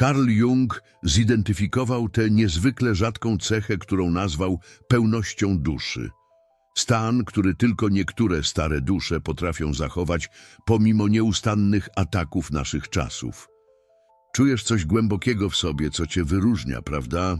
Carl Jung zidentyfikował tę niezwykle rzadką cechę, którą nazwał pełnością duszy. Stan, który tylko niektóre stare dusze potrafią zachować pomimo nieustannych ataków naszych czasów. Czujesz coś głębokiego w sobie, co cię wyróżnia, prawda?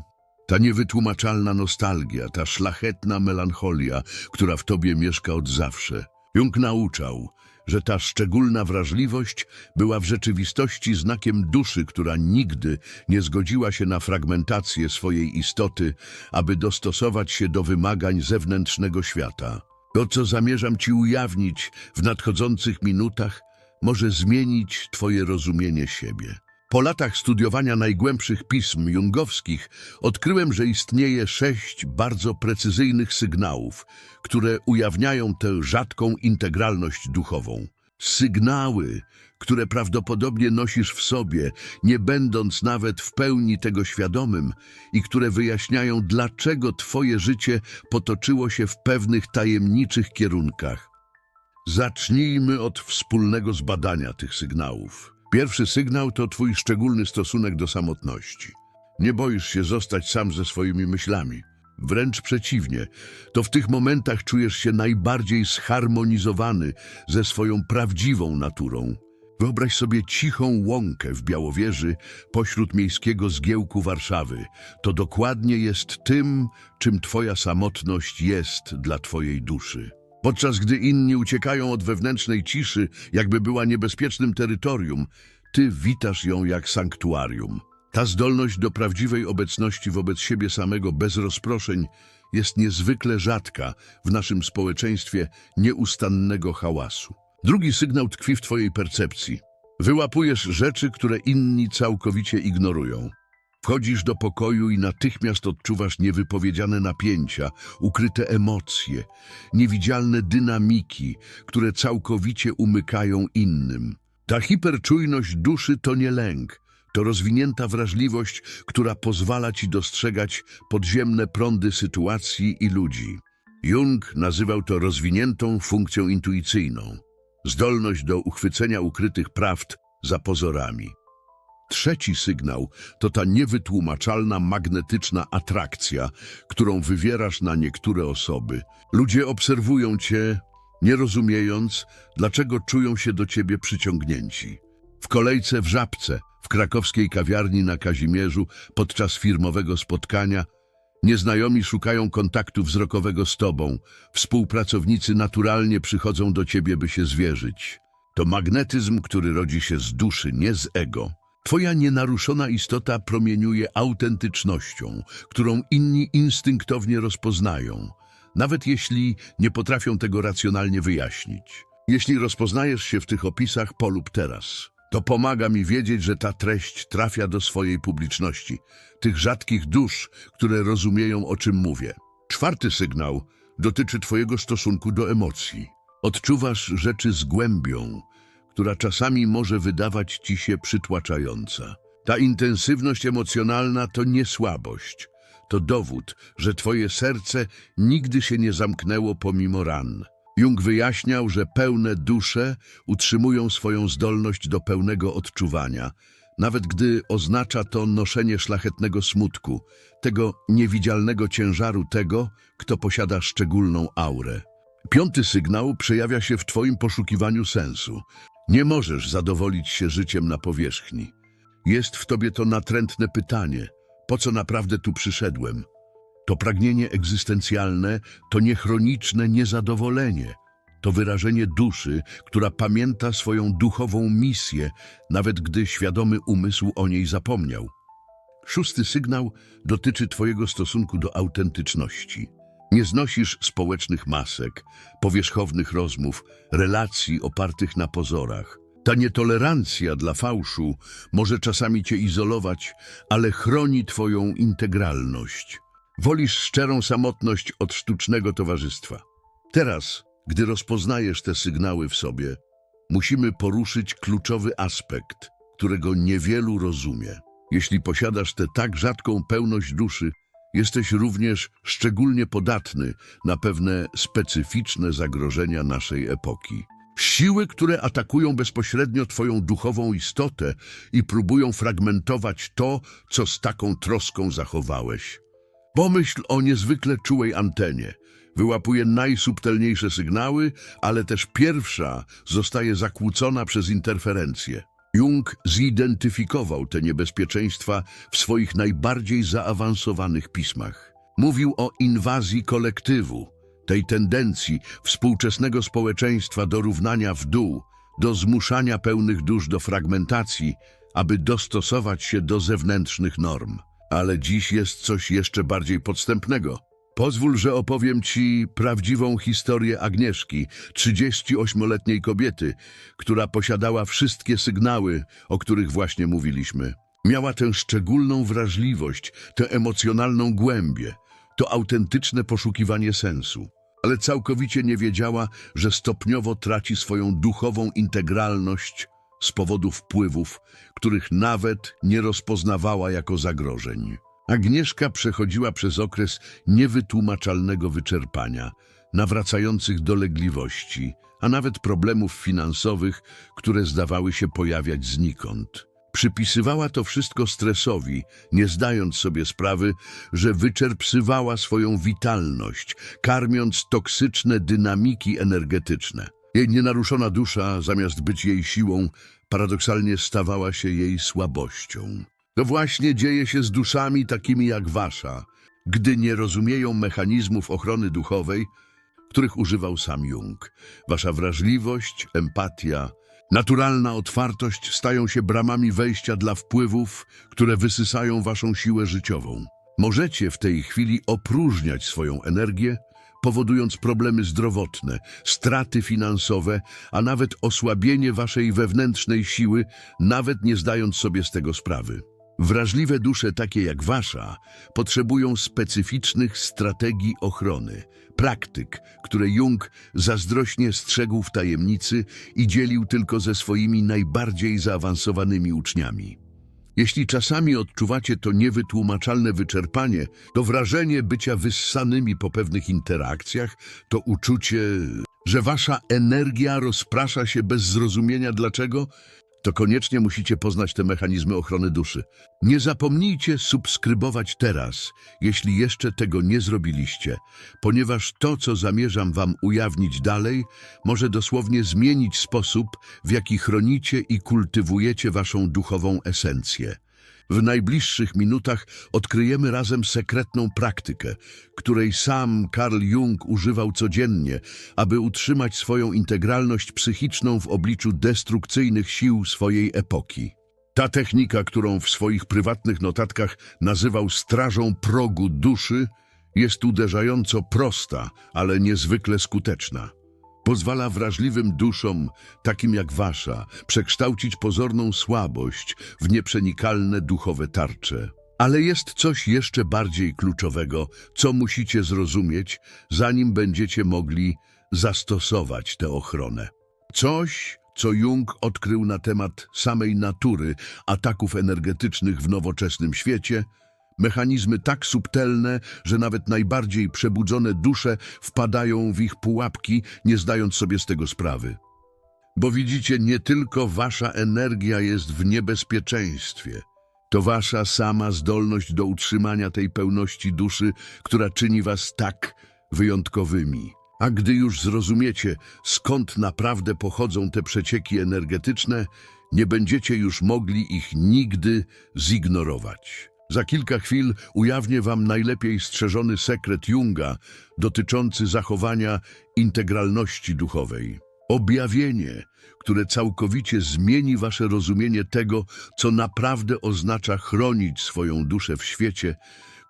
Ta niewytłumaczalna nostalgia, ta szlachetna melancholia, która w tobie mieszka od zawsze. Jung nauczał, że ta szczególna wrażliwość była w rzeczywistości znakiem duszy, która nigdy nie zgodziła się na fragmentację swojej istoty, aby dostosować się do wymagań zewnętrznego świata. To, co zamierzam ci ujawnić w nadchodzących minutach, może zmienić twoje rozumienie siebie. Po latach studiowania najgłębszych pism jungowskich odkryłem, że istnieje sześć bardzo precyzyjnych sygnałów, które ujawniają tę rzadką integralność duchową. Sygnały, które prawdopodobnie nosisz w sobie, nie będąc nawet w pełni tego świadomym i które wyjaśniają, dlaczego twoje życie potoczyło się w pewnych tajemniczych kierunkach. Zacznijmy od wspólnego zbadania tych sygnałów. Pierwszy sygnał to twój szczególny stosunek do samotności. Nie boisz się zostać sam ze swoimi myślami. Wręcz przeciwnie, to w tych momentach czujesz się najbardziej zharmonizowany ze swoją prawdziwą naturą. Wyobraź sobie cichą łąkę w Białowieży pośród miejskiego zgiełku Warszawy. To dokładnie jest tym, czym twoja samotność jest dla twojej duszy. Podczas gdy inni uciekają od wewnętrznej ciszy, jakby była niebezpiecznym terytorium, ty witasz ją jak sanktuarium. Ta zdolność do prawdziwej obecności wobec siebie samego bez rozproszeń jest niezwykle rzadka w naszym społeczeństwie nieustannego hałasu. Drugi sygnał tkwi w twojej percepcji. Wyłapujesz rzeczy, które inni całkowicie ignorują. Wchodzisz do pokoju i natychmiast odczuwasz niewypowiedziane napięcia, ukryte emocje, niewidzialne dynamiki, które całkowicie umykają innym. Ta hiperczujność duszy to nie lęk, to rozwinięta wrażliwość, która pozwala ci dostrzegać podziemne prądy sytuacji i ludzi. Jung nazywał to rozwiniętą funkcją intuicyjną, zdolność do uchwycenia ukrytych prawd za pozorami. Trzeci sygnał to ta niewytłumaczalna magnetyczna atrakcja, którą wywierasz na niektóre osoby. Ludzie obserwują cię, nie rozumiejąc, dlaczego czują się do ciebie przyciągnięci. W kolejce w Żabce, w krakowskiej kawiarni na Kazimierzu, podczas firmowego spotkania, nieznajomi szukają kontaktu wzrokowego z tobą. Współpracownicy naturalnie przychodzą do ciebie, by się zwierzyć. To magnetyzm, który rodzi się z duszy, nie z ego. Twoja nienaruszona istota promieniuje autentycznością, którą inni instynktownie rozpoznają, nawet jeśli nie potrafią tego racjonalnie wyjaśnić. Jeśli rozpoznajesz się w tych opisach, polub teraz. To pomaga mi wiedzieć, że ta treść trafia do swojej publiczności, tych rzadkich dusz, które rozumieją, o czym mówię. Czwarty sygnał dotyczy Twojego stosunku do emocji. Odczuwasz rzeczy z głębią, która czasami może wydawać ci się przytłaczająca. Ta intensywność emocjonalna to nie słabość, to dowód, że twoje serce nigdy się nie zamknęło pomimo ran. Jung wyjaśniał, że pełne dusze utrzymują swoją zdolność do pełnego odczuwania, nawet gdy oznacza to noszenie szlachetnego smutku, tego niewidzialnego ciężaru tego, kto posiada szczególną aurę. Piąty sygnał przejawia się w Twoim poszukiwaniu sensu. Nie możesz zadowolić się życiem na powierzchni. Jest w tobie to natrętne pytanie, po co naprawdę tu przyszedłem? To pragnienie egzystencjalne, to niechroniczne niezadowolenie. To wyrażenie duszy, która pamięta swoją duchową misję, nawet gdy świadomy umysł o niej zapomniał. Szósty sygnał dotyczy Twojego stosunku do autentyczności. Nie znosisz społecznych masek, powierzchownych rozmów, relacji opartych na pozorach. Ta nietolerancja dla fałszu może czasami cię izolować, ale chroni twoją integralność. Wolisz szczerą samotność od sztucznego towarzystwa. Teraz, gdy rozpoznajesz te sygnały w sobie, musimy poruszyć kluczowy aspekt, którego niewielu rozumie. Jeśli posiadasz tę tak rzadką pełność duszy, jesteś również szczególnie podatny na pewne specyficzne zagrożenia naszej epoki. Siły, które atakują bezpośrednio Twoją duchową istotę i próbują fragmentować to, co z taką troską zachowałeś. Pomyśl o niezwykle czułej antenie. Wyłapuje najsubtelniejsze sygnały, ale też pierwsza zostaje zakłócona przez interferencje. Jung zidentyfikował te niebezpieczeństwa w swoich najbardziej zaawansowanych pismach. Mówił o inwazji kolektywu, tej tendencji współczesnego społeczeństwa do równania w dół, do zmuszania pełnych dusz do fragmentacji, aby dostosować się do zewnętrznych norm. Ale dziś jest coś jeszcze bardziej podstępnego. Pozwól, że opowiem Ci prawdziwą historię Agnieszki, 38-letniej kobiety, która posiadała wszystkie sygnały, o których właśnie mówiliśmy. Miała tę szczególną wrażliwość, tę emocjonalną głębię, to autentyczne poszukiwanie sensu. Ale całkowicie nie wiedziała, że stopniowo traci swoją duchową integralność z powodu wpływów, których nawet nie rozpoznawała jako zagrożeń. Agnieszka przechodziła przez okres niewytłumaczalnego wyczerpania, nawracających dolegliwości, a nawet problemów finansowych, które zdawały się pojawiać znikąd. Przypisywała to wszystko stresowi, nie zdając sobie sprawy, że wyczerpsywała swoją witalność, karmiąc toksyczne dynamiki energetyczne. Jej nienaruszona dusza, zamiast być jej siłą, paradoksalnie stawała się jej słabością. To właśnie dzieje się z duszami takimi jak wasza, gdy nie rozumieją mechanizmów ochrony duchowej, których używał sam Jung. Wasza wrażliwość, empatia, naturalna otwartość stają się bramami wejścia dla wpływów, które wysysają waszą siłę życiową. Możecie w tej chwili opróżniać swoją energię, powodując problemy zdrowotne, straty finansowe, a nawet osłabienie waszej wewnętrznej siły, nawet nie zdając sobie z tego sprawy. Wrażliwe dusze takie jak wasza potrzebują specyficznych strategii ochrony, praktyk, które Jung zazdrośnie strzegł w tajemnicy i dzielił tylko ze swoimi najbardziej zaawansowanymi uczniami. Jeśli czasami odczuwacie to niewytłumaczalne wyczerpanie, to wrażenie bycia wyssanymi po pewnych interakcjach, to uczucie, że wasza energia rozprasza się bez zrozumienia dlaczego, to koniecznie musicie poznać te mechanizmy ochrony duszy. Nie zapomnijcie subskrybować teraz, jeśli jeszcze tego nie zrobiliście, ponieważ to, co zamierzam wam ujawnić dalej, może dosłownie zmienić sposób, w jaki chronicie i kultywujecie waszą duchową esencję. W najbliższych minutach odkryjemy razem sekretną praktykę, której sam Carl Jung używał codziennie, aby utrzymać swoją integralność psychiczną w obliczu destrukcyjnych sił swojej epoki. Ta technika, którą w swoich prywatnych notatkach nazywał strażą progu duszy, jest uderzająco prosta, ale niezwykle skuteczna. Pozwala wrażliwym duszom, takim jak wasza, przekształcić pozorną słabość w nieprzenikalne duchowe tarcze. Ale jest coś jeszcze bardziej kluczowego, co musicie zrozumieć, zanim będziecie mogli zastosować tę ochronę. Coś, co Jung odkrył na temat samej natury ataków energetycznych w nowoczesnym świecie, mechanizmy tak subtelne, że nawet najbardziej przebudzone dusze wpadają w ich pułapki, nie zdając sobie z tego sprawy. Bo widzicie, nie tylko wasza energia jest w niebezpieczeństwie. To wasza sama zdolność do utrzymania tej pełności duszy, która czyni was tak wyjątkowymi. A gdy już zrozumiecie, skąd naprawdę pochodzą te przecieki energetyczne, nie będziecie już mogli ich nigdy zignorować. Za kilka chwil ujawnię wam najlepiej strzeżony sekret Junga dotyczący zachowania integralności duchowej. Objawienie, które całkowicie zmieni wasze rozumienie tego, co naprawdę oznacza chronić swoją duszę w świecie,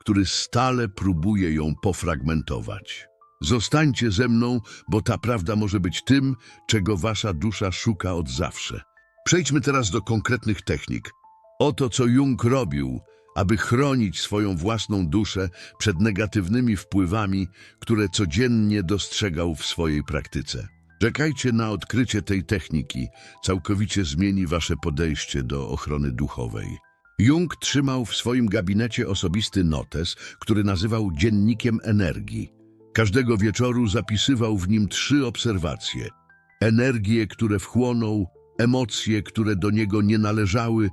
który stale próbuje ją pofragmentować. Zostańcie ze mną, bo ta prawda może być tym, czego wasza dusza szuka od zawsze. Przejdźmy teraz do konkretnych technik. Oto co Jung robił, aby chronić swoją własną duszę przed negatywnymi wpływami, które codziennie dostrzegał w swojej praktyce. Czekajcie na odkrycie tej techniki, całkowicie zmieni wasze podejście do ochrony duchowej. Jung trzymał w swoim gabinecie osobisty notes, który nazywał dziennikiem energii. Każdego wieczoru zapisywał w nim trzy obserwacje. energie, które wchłonął, emocje, które do niego nie należały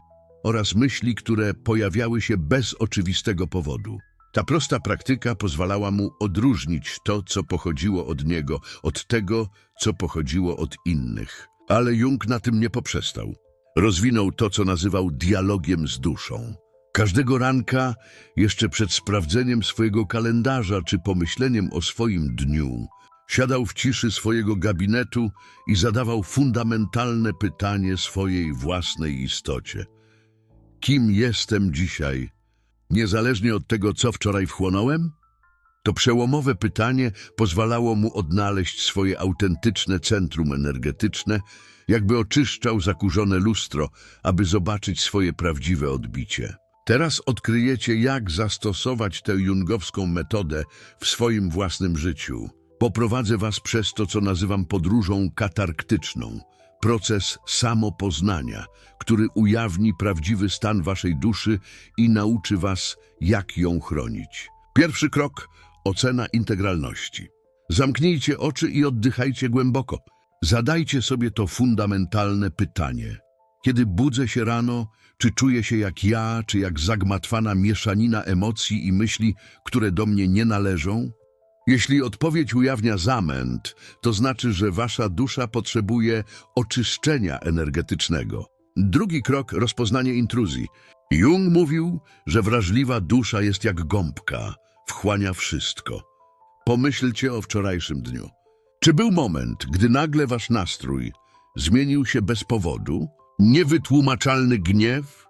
oraz myśli, które pojawiały się bez oczywistego powodu. Ta prosta praktyka pozwalała mu odróżnić to, co pochodziło od niego, od tego, co pochodziło od innych. Ale Jung na tym nie poprzestał. Rozwinął to, co nazywał dialogiem z duszą. Każdego ranka, jeszcze przed sprawdzeniem swojego kalendarza czy pomyśleniem o swoim dniu, siadał w ciszy swojego gabinetu i zadawał fundamentalne pytanie swojej własnej istocie. Kim jestem dzisiaj? Niezależnie od tego, co wczoraj wchłonąłem? To przełomowe pytanie pozwalało mu odnaleźć swoje autentyczne centrum energetyczne, jakby oczyszczał zakurzone lustro, aby zobaczyć swoje prawdziwe odbicie. Teraz odkryjecie, jak zastosować tę jungowską metodę w swoim własnym życiu. Poprowadzę was przez to, co nazywam podróżą katarktyczną. Proces samopoznania, który ujawni prawdziwy stan waszej duszy i nauczy was, jak ją chronić. Pierwszy krok ocena integralności. Zamknijcie oczy i oddychajcie głęboko. Zadajcie sobie to fundamentalne pytanie. Kiedy budzę się rano, czy czuję się jak ja, czy jak zagmatwana mieszanina emocji i myśli, które do mnie nie należą? Jeśli odpowiedź ujawnia zamęt, to znaczy, że wasza dusza potrzebuje oczyszczenia energetycznego. Drugi krok rozpoznanie intruzji. Jung mówił, że wrażliwa dusza jest jak gąbka, wchłania wszystko. Pomyślcie o wczorajszym dniu. Czy był moment, gdy nagle wasz nastrój zmienił się bez powodu? Niewytłumaczalny gniew?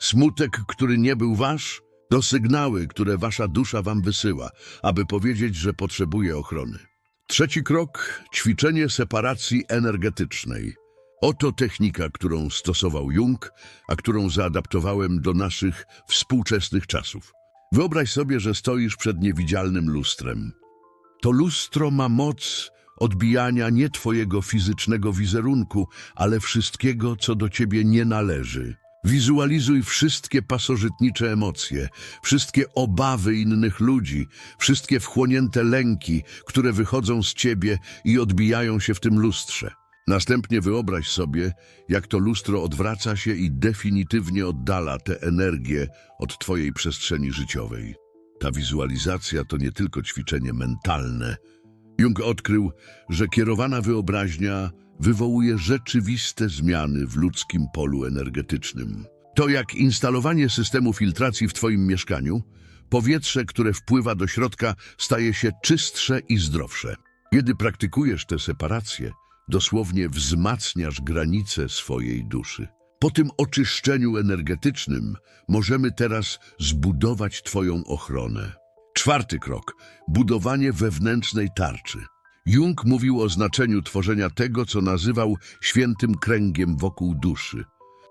Smutek, który nie był wasz? To sygnały, które wasza dusza wam wysyła, aby powiedzieć, że potrzebuje ochrony. Trzeci krok ćwiczenie separacji energetycznej. Oto technika, którą stosował Jung, a którą zaadaptowałem do naszych współczesnych czasów. Wyobraź sobie, że stoisz przed niewidzialnym lustrem. To lustro ma moc odbijania nie twojego fizycznego wizerunku, ale wszystkiego, co do ciebie nie należy. Wizualizuj wszystkie pasożytnicze emocje, wszystkie obawy innych ludzi, wszystkie wchłonięte lęki, które wychodzą z ciebie i odbijają się w tym lustrze. Następnie wyobraź sobie, jak to lustro odwraca się i definitywnie oddala tę energię od twojej przestrzeni życiowej. Ta wizualizacja to nie tylko ćwiczenie mentalne. Jung odkrył, że kierowana wyobraźnia wywołuje rzeczywiste zmiany w ludzkim polu energetycznym. To jak instalowanie systemu filtracji w Twoim mieszkaniu, powietrze, które wpływa do środka, staje się czystsze i zdrowsze. Kiedy praktykujesz tę separację, dosłownie wzmacniasz granice swojej duszy. Po tym oczyszczeniu energetycznym możemy teraz zbudować Twoją ochronę. Czwarty krok budowanie wewnętrznej tarczy. Jung mówił o znaczeniu tworzenia tego, co nazywał świętym kręgiem wokół duszy.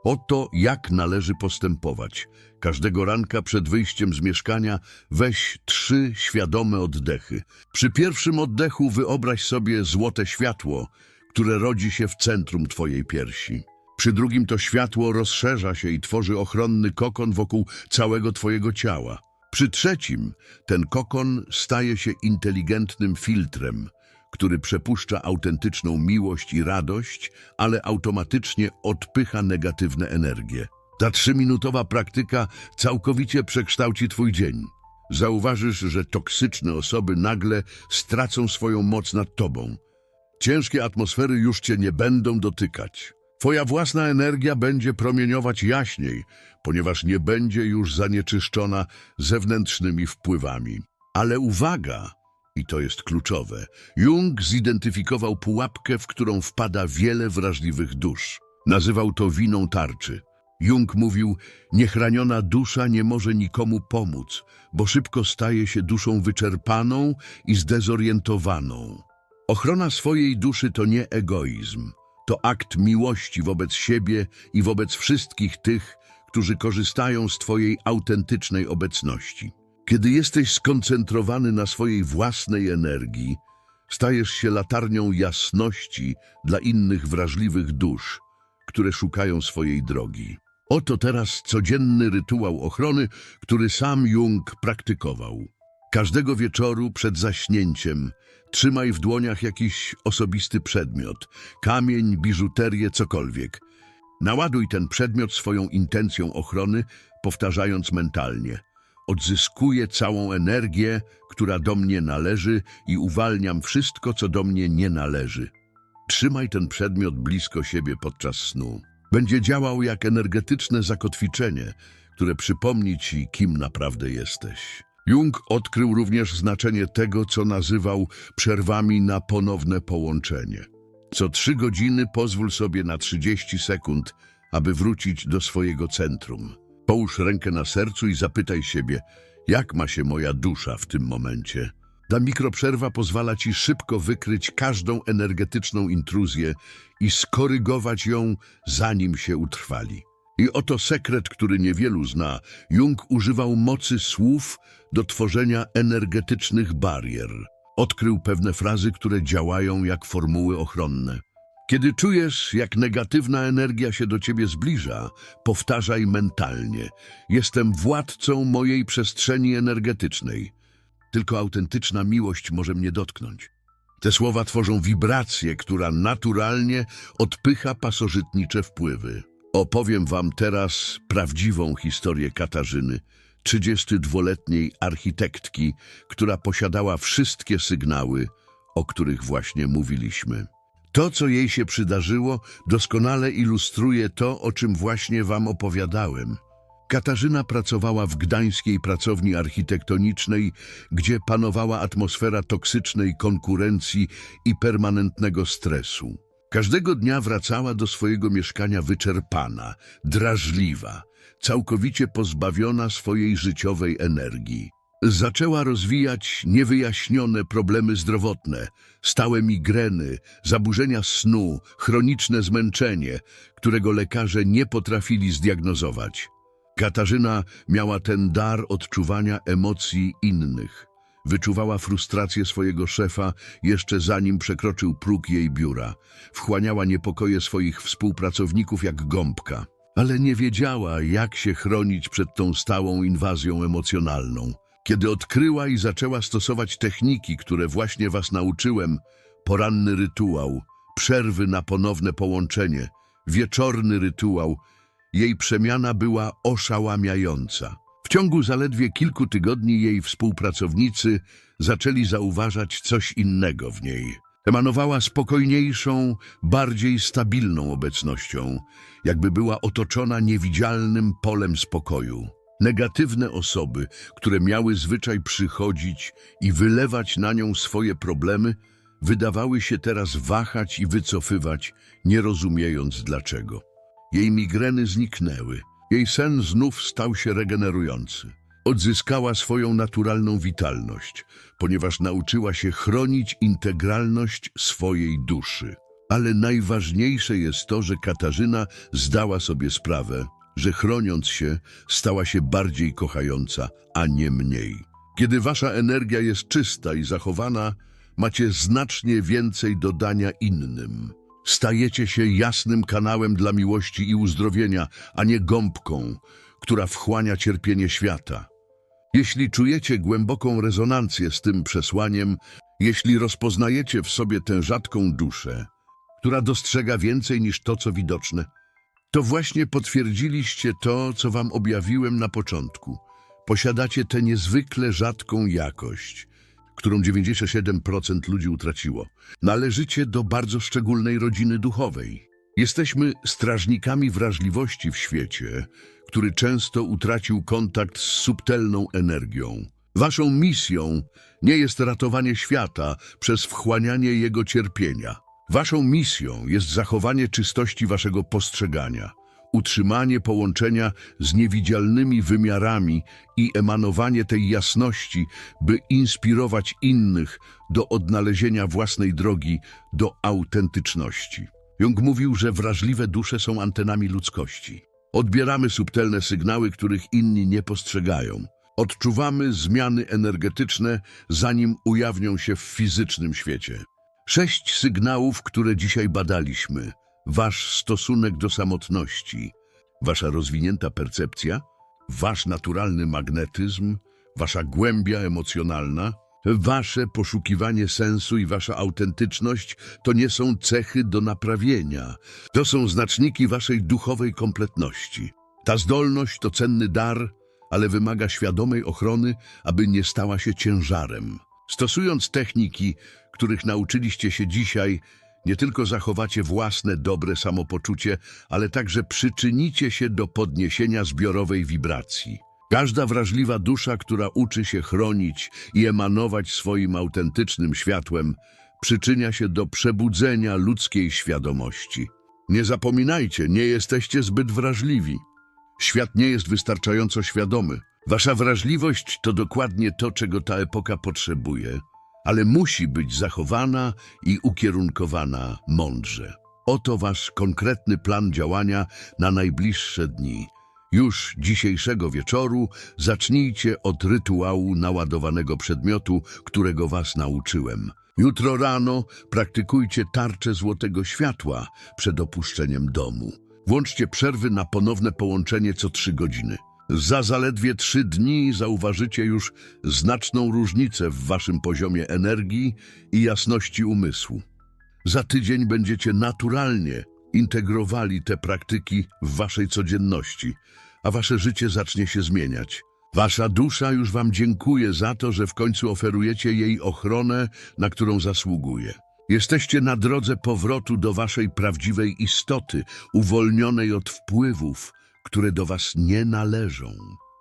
Oto jak należy postępować. Każdego ranka przed wyjściem z mieszkania weź trzy świadome oddechy. Przy pierwszym oddechu wyobraź sobie złote światło, które rodzi się w centrum twojej piersi. Przy drugim to światło rozszerza się i tworzy ochronny kokon wokół całego twojego ciała. Przy trzecim ten kokon staje się inteligentnym filtrem, który przepuszcza autentyczną miłość i radość, ale automatycznie odpycha negatywne energie. Ta trzyminutowa praktyka całkowicie przekształci twój dzień. Zauważysz, że toksyczne osoby nagle stracą swoją moc nad tobą. Ciężkie atmosfery już cię nie będą dotykać. Twoja własna energia będzie promieniować jaśniej, ponieważ nie będzie już zanieczyszczona zewnętrznymi wpływami. Ale uwaga, i to jest kluczowe, Jung zidentyfikował pułapkę, w którą wpada wiele wrażliwych dusz. Nazywał to winą tarczy. Jung mówił, niechraniona dusza nie może nikomu pomóc, bo szybko staje się duszą wyczerpaną i zdezorientowaną. Ochrona swojej duszy to nie egoizm. To akt miłości wobec siebie i wobec wszystkich tych, którzy korzystają z Twojej autentycznej obecności. Kiedy jesteś skoncentrowany na swojej własnej energii, stajesz się latarnią jasności dla innych wrażliwych dusz, które szukają swojej drogi. Oto teraz codzienny rytuał ochrony, który sam Jung praktykował. Każdego wieczoru przed zaśnięciem trzymaj w dłoniach jakiś osobisty przedmiot, kamień, biżuterię, cokolwiek. Naładuj ten przedmiot swoją intencją ochrony, powtarzając mentalnie. Odzyskuję całą energię, która do mnie należy i uwalniam wszystko, co do mnie nie należy. Trzymaj ten przedmiot blisko siebie podczas snu. Będzie działał jak energetyczne zakotwiczenie, które przypomni ci, kim naprawdę jesteś. Jung odkrył również znaczenie tego, co nazywał przerwami na ponowne połączenie. Co trzy godziny pozwól sobie na 30 sekund, aby wrócić do swojego centrum. Połóż rękę na sercu i zapytaj siebie, jak ma się moja dusza w tym momencie. Ta mikroprzerwa pozwala ci szybko wykryć każdą energetyczną intruzję i skorygować ją, zanim się utrwali. I oto sekret, który niewielu zna. Jung używał mocy słów do tworzenia energetycznych barier. Odkrył pewne frazy, które działają jak formuły ochronne. Kiedy czujesz, jak negatywna energia się do ciebie zbliża, powtarzaj mentalnie: Jestem władcą mojej przestrzeni energetycznej. Tylko autentyczna miłość może mnie dotknąć. Te słowa tworzą wibrację, która naturalnie odpycha pasożytnicze wpływy. Opowiem wam teraz prawdziwą historię Katarzyny, 32-letniej architektki, która posiadała wszystkie sygnały, o których właśnie mówiliśmy. To, co jej się przydarzyło, doskonale ilustruje to, o czym właśnie wam opowiadałem. Katarzyna pracowała w gdańskiej pracowni architektonicznej, gdzie panowała atmosfera toksycznej konkurencji i permanentnego stresu. Każdego dnia wracała do swojego mieszkania wyczerpana, drażliwa, całkowicie pozbawiona swojej życiowej energii. Zaczęła rozwijać niewyjaśnione problemy zdrowotne, stałe migreny, zaburzenia snu, chroniczne zmęczenie, którego lekarze nie potrafili zdiagnozować. Katarzyna miała ten dar odczuwania emocji innych. Wyczuwała frustrację swojego szefa jeszcze zanim przekroczył próg jej biura. Wchłaniała niepokoje swoich współpracowników jak gąbka. Ale nie wiedziała, jak się chronić przed tą stałą inwazją emocjonalną. Kiedy odkryła i zaczęła stosować techniki, które właśnie was nauczyłem, poranny rytuał, przerwy na ponowne połączenie, wieczorny rytuał, jej przemiana była oszałamiająca. W ciągu zaledwie kilku tygodni jej współpracownicy zaczęli zauważać coś innego w niej. Emanowała spokojniejszą, bardziej stabilną obecnością, jakby była otoczona niewidzialnym polem spokoju. Negatywne osoby, które miały zwyczaj przychodzić i wylewać na nią swoje problemy, wydawały się teraz wahać i wycofywać, nie rozumiejąc dlaczego. Jej migreny zniknęły. Jej sen znów stał się regenerujący. Odzyskała swoją naturalną witalność, ponieważ nauczyła się chronić integralność swojej duszy. Ale najważniejsze jest to, że Katarzyna zdała sobie sprawę, że chroniąc się, stała się bardziej kochająca, a nie mniej. Kiedy wasza energia jest czysta i zachowana, macie znacznie więcej do dania innym. Stajecie się jasnym kanałem dla miłości i uzdrowienia, a nie gąbką, która wchłania cierpienie świata. Jeśli czujecie głęboką rezonancję z tym przesłaniem, jeśli rozpoznajecie w sobie tę rzadką duszę, która dostrzega więcej niż to, co widoczne, to właśnie potwierdziliście to, co wam objawiłem na początku. Posiadacie tę niezwykle rzadką jakość, którą 97% ludzi utraciło. Należycie do bardzo szczególnej rodziny duchowej. Jesteśmy strażnikami wrażliwości w świecie, który często utracił kontakt z subtelną energią. Waszą misją nie jest ratowanie świata przez wchłanianie jego cierpienia. Waszą misją jest zachowanie czystości waszego postrzegania, utrzymanie połączenia z niewidzialnymi wymiarami i emanowanie tej jasności, by inspirować innych do odnalezienia własnej drogi do autentyczności. Jung mówił, że wrażliwe dusze są antenami ludzkości. Odbieramy subtelne sygnały, których inni nie postrzegają. Odczuwamy zmiany energetyczne, zanim ujawnią się w fizycznym świecie. Sześć sygnałów, które dzisiaj badaliśmy. Wasz stosunek do samotności, wasza rozwinięta percepcja, wasz naturalny magnetyzm, wasza głębia emocjonalna, wasze poszukiwanie sensu i wasza autentyczność to nie są cechy do naprawienia. To są znaczniki waszej duchowej kompletności. Ta zdolność to cenny dar, ale wymaga świadomej ochrony, aby nie stała się ciężarem. Stosując techniki, których nauczyliście się dzisiaj, nie tylko zachowacie własne dobre samopoczucie, ale także przyczynicie się do podniesienia zbiorowej wibracji. Każda wrażliwa dusza, która uczy się chronić i emanować swoim autentycznym światłem, przyczynia się do przebudzenia ludzkiej świadomości. Nie zapominajcie, nie jesteście zbyt wrażliwi. Świat nie jest wystarczająco świadomy. Wasza wrażliwość to dokładnie to, czego ta epoka potrzebuje, ale musi być zachowana i ukierunkowana mądrze. Oto wasz konkretny plan działania na najbliższe dni. Już dzisiejszego wieczoru zacznijcie od rytuału naładowanego przedmiotu, którego was nauczyłem. Jutro rano praktykujcie tarczę złotego światła przed opuszczeniem domu. Włączcie przerwy na ponowne połączenie co trzy godziny. Za zaledwie trzy dni zauważycie już znaczną różnicę w waszym poziomie energii i jasności umysłu. Za tydzień będziecie naturalnie integrowali te praktyki w waszej codzienności, a wasze życie zacznie się zmieniać. Wasza dusza już wam dziękuję za to, że w końcu oferujecie jej ochronę, na którą zasługuje. Jesteście na drodze powrotu do waszej prawdziwej istoty, uwolnionej od wpływów, które do was nie należą.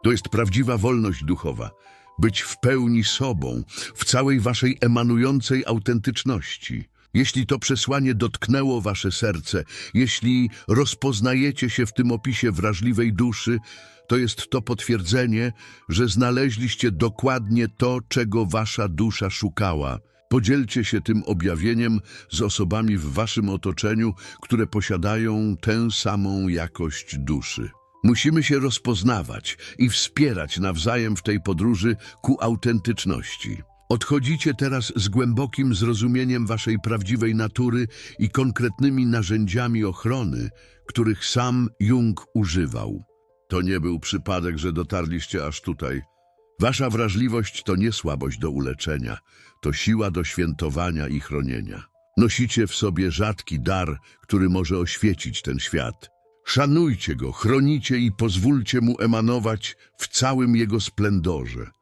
To jest prawdziwa wolność duchowa. Być w pełni sobą, w całej waszej emanującej autentyczności. Jeśli to przesłanie dotknęło wasze serce, jeśli rozpoznajecie się w tym opisie wrażliwej duszy, to jest to potwierdzenie, że znaleźliście dokładnie to, czego wasza dusza szukała. Podzielcie się tym objawieniem z osobami w waszym otoczeniu, które posiadają tę samą jakość duszy. Musimy się rozpoznawać i wspierać nawzajem w tej podróży ku autentyczności. Odchodzicie teraz z głębokim zrozumieniem waszej prawdziwej natury i konkretnymi narzędziami ochrony, których sam Jung używał. To nie był przypadek, że dotarliście aż tutaj. Wasza wrażliwość to nie słabość do uleczenia, to siła do świętowania i chronienia. Nosicie w sobie rzadki dar, który może oświecić ten świat. Szanujcie go, chronicie i pozwólcie mu emanować w całym jego splendorze.